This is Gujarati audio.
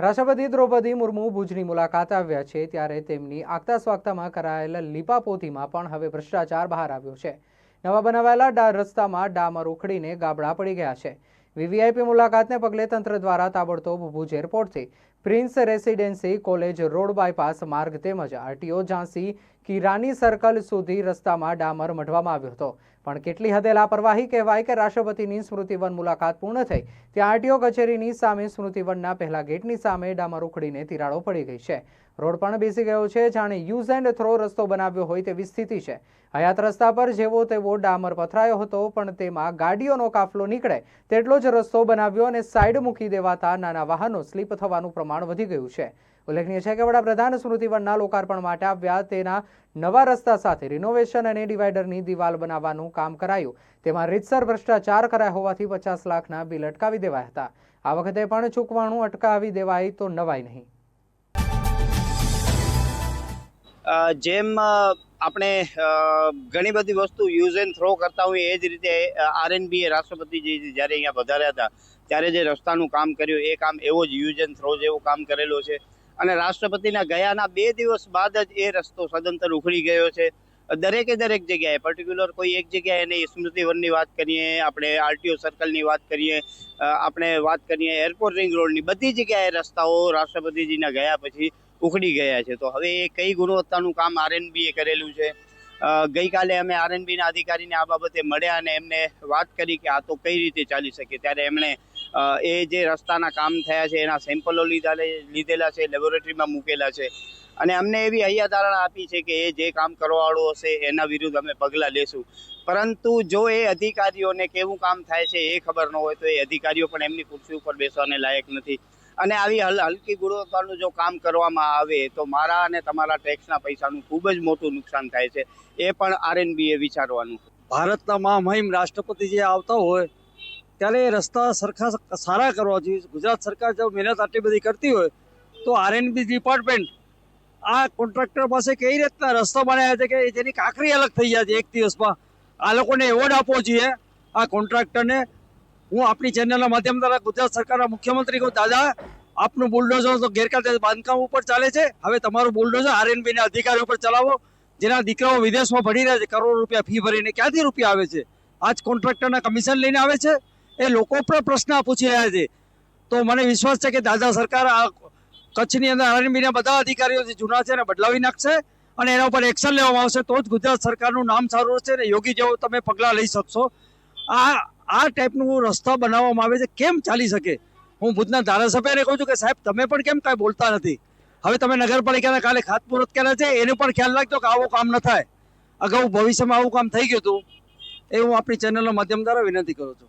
રાષ્ટ્રપતિ દ્રૌપદી મુર્મુ ભુજની મુલાકાત આવ્યા છે ત્યારે તેમની આગતા સ્વાગતામાં કરાયેલા લીપાપોથીમાં પણ હવે ભ્રષ્ટાચાર બહાર આવ્યો છે. નવા બનાવાયેલા રસ્તામાં ડામર ઉખડીને ગાબડા પડી ગયા છે. વીવીઆઈપી મુલાકાતને પગલે તંત્ર દ્વારા તાબડતોબ ભુજ એરપોર્ટથી Prince Residency college road bypass માર્ગ તેમજ આરટીઓ ઝાંસી કિરાની સર્કલ સુધી રસ્તામાં ડામર મઢવામાં આવ્યો હતો. પણ કેટલી હદે લાપરવાહી કહેવાય કે રાષ્ટ્રપતિની સ્મૃતિવન મુલાકાત પૂર્ણ થઈ, ત્યાં આરટીઓ કચેરીની સામે સ્મૃતિવનના પહેલા ગેટની સામે ડામર ઉખડીને તિરાડો પડી ગઈ છે. રોડ પણ બેસી ગયો છે, જાણે યુઝ એન્ડ થ્રો રસ્તો બનાવ્યો હોય તેવી સ્થિતિ છે. હયાત રસ્તા પર જેવો તેવો ડામર પથરાયો હતો, પણ તેમાં ગાડીઓનો કાફલો નીકળે તેટલો જ રસ્તો બનાવ્યો અને સાઈડ મૂકી દેવાતા નાના વાહનો સ્લીપ થવાનું પ્રમાણ વધી ગયું છે. ઉલ્લેખનીય છે કે વડાપ્રધાન સ્મૃતિવનના લોકાર્પણ માટે આવ્યા તેના નવા રસ્તા સાથે રિનોવેશન અને ડિવાઈડરની દિવાલ બનાવવાનું કામ કરાયું. તેમાં રીતસર ભ્રષ્ટાચાર કરાયા હોવાથી પચાસ લાખના બિલ અટકાવી દેવાયા હતા. આ વખતે પણ ચૂકવાણું અટકાવી દેવાય તો નવાય નહીં. જેમ આપણે ઘણી બધી વસ્તુ યુઝ એન્ડ થ્રો કરતા હોઈએ, એ જ રીતે આરએનબીએ રાષ્ટ્રપતિજી જ્યારે અહીંયા વધાર્યા હતા, ત્યારે જે રસ્તાનું કામ કર્યું, એ કામ એવો જ યુઝ એન્ડ થ્રો જેવો કામ કરેલો છે. અને રાષ્ટ્રપતિના ગયાના બે દિવસ બાદ જ એ રસ્તો સદંતર ઉખડી ગયો છે. દરેકે દરેક જગ્યાએ પર્ટિક્યુલર કોઈ એક જગ્યાએ નહીં સ્મૃતિવનની વાત કરીએ, આપણે આરટીઓ સર્કલની વાત કરીએ આપણે વાત કરીએ એરપોર્ટ રિંગ રોડની બધી જગ્યાએ રસ્તાઓ રાષ્ટ્રપતિજીના ગયા પછી ઉખડી ગયા છે. તો હવે એ કઈ ગુણવત્તાનું કામ આરએનબીએ કરેલું છે? ગઈકાલે અમે આરએનબીના અધિકારીને આ બાબતે મળ્યા અને એમને વાત કરી કે આ તો કઈ રીતે ચાલી શકે. ત્યારે એમણે એ જે રસ્તાના કામ થયા છે, એના સેમ્પલો લીધા લીધેલા છે લેબોરેટરીમાં મૂકેલા છે. અને અમને એવી હૈયાધારણા આપી છે કે એ જે કામ કરવાવાળો હશે, એના વિરુદ્ધ અમે પગલાં લેશું. પરંતુ જો એ અધિકારીઓને કેવું કામ થાય છે એ ખબર ન હોય તો એ અધિકારીઓ પણ એમની ખુરશી ઉપર બેસવાને લાયક નથી. અને આવી હલ, હલકી ગુણવત્તાનું જો કામ કરવામાં આવે, તો મારા અને તમારા ટેક્સના પૈસાનું ખૂબ જ મોટું નુકસાન થાય છે. એ પણ આરએનબીએ વિચારવાનું ભારતના મહામહિમ રાષ્ટ્રપતિ જે આવતા હોય, ત્યારે એ રસ્તા સરખા સારા કરવા જોઈએ. ગુજરાત સરકાર જો મહેનત આટલી બધી કરતી હોય, તો આરએનબી ડિપાર્ટમેન્ટ આ કોન્ટ્રાક્ટર પાસે કઈ રીતના રસ્તા બનાવ્યા છે કે જેની કાંકરી અલગ થઈ જાય છે એક દિવસમાં? આ લોકોને એવોર્ડ આપવો જોઈએ, આ કોન્ટ્રાક્ટરને હું આપણી ચેનલના માધ્યમ દ્વારા ગુજરાત સરકારના મુખ્યમંત્રી કહું, દાદા, આપનું બુલડોઝર તો ગેરકાયદે બાંધકામ ઉપર ચાલે છે. હવે તમારું બુલડોઝર આરએનબીના અધિકારીઓ ઉપર ચલાવો. જેના દીકરાઓ વિદેશમાં ભણી રહ્યા છે, કરોડો રૂપિયા ફી ભરીને ક્યાંથી રૂપિયા આવે છે? આજ કોન્ટ્રાક્ટરના કમિશન લઈને આવે છે? એ લોકો પણ પ્રશ્ન પૂછી રહ્યા છે. તો મને વિશ્વાસ છે કે દાદા સરકાર આ કચ્છની અંદર આરએનબીના બધા અધિકારીઓ જે જૂના છે એને બદલાવી નાખશે અને એના ઉપર એક્શન લેવામાં આવશે. તો જ ગુજરાત સરકારનું નામ સારું રહેશે અને યોગી જેવો તમે પગલાં લઈ શકશો. આ આ ટાઈપનું રસ્તા બનાવવામાં આવે છે. કેમ ચાલી શકે? હું ભુજના ધારાસભ્યને કહું છું કે સાહેબ, તમે પણ કેમ કાંઈ બોલતા નથી? હવે તમે નગરપાલિકાના કાલે ખાતમુહૂર્ત કર્યા છે, એને પણ ખ્યાલ રાખજો કે આવું કામ ન થાય. અગાઉ ભવિષ્યમાં આવું કામ થઈ ગયું હતું. એ હું આપણી ચેનલના માધ્યમ દ્વારા વિનંતી કરું છું.